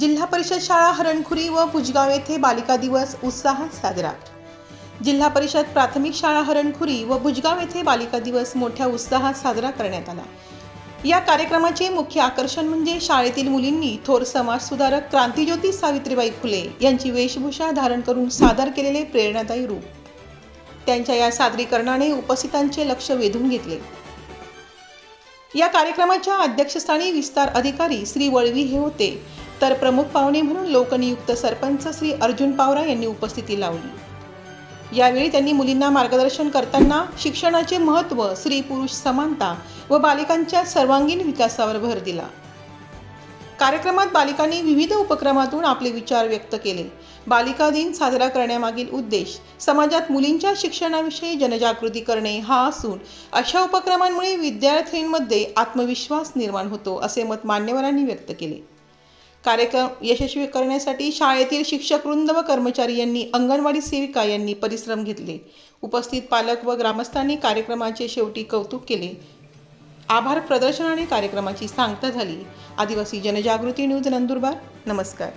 जिल्हा परिषद शाळा हरणखुरी व भुजगाव येथे बालिका दिवस उत्साहात साजरा. जिल्हा परिषद प्राथमिक शाळा हरणखुरी व भुजगाव येथे बालिका दिवस मोठ्या उत्साहात साजरा करण्यात आला. या कार्यक्रमाचे मुख्य आकर्षण म्हणजे शाळेतील मुलींनी थोर समाजसुधारक क्रांतीज्योती सावित्रीबाई फुले यांची वेशभूषा धारण करून सादर केलेले प्रेरणादायी रूप. त्यांच्या या सादरीकरणाने उपस्थितांचे लक्ष वेधून घेतले. या कार्यक्रमाच्या अध्यक्षस्थानी विस्तार अधिकारी श्री वळवी हे होते. तर प्रमुख पाहुणे म्हणून लोकनियुक्त सरपंच श्री अर्जुन पावरा यांनी उपस्थिती लावली. यावेळी त्यांनी मुलींना मार्गदर्शन करताना शिक्षणाचे महत्त्व स्त्री पुरुष समानता व बालिकांच्या सर्वांगीण विकासावर भर दिला. कार्यक्रमात बालिकांनी विविध उपक्रमातून आपले विचार व्यक्त केले. बालिका दिन साजरा करण्यामागील उद्देश समाजात मुलींच्या शिक्षणाविषयी जनजागृती करणे हा असून अशा उपक्रमांमुळे विद्यार्थ्यांमध्ये आत्मविश्वास निर्माण होतो असे मत मान्यवरांनी व्यक्त केले. कार्यक्रम यशस्वी करण्यासाठी शाळेतील शिक्षक वृंद व कर्मचारी यांनी अंगणवाडी सेविका यांनी परिश्रम घेतले. उपस्थित पालक व ग्रामस्थांनी कार्यक्रमाचे शेवटी कौतुक केले. आभार प्रदर्शनाने कार्यक्रमाची सांगता झाली. आदिवासी जनजागृती न्यूज नंदुरबार. नमस्कार.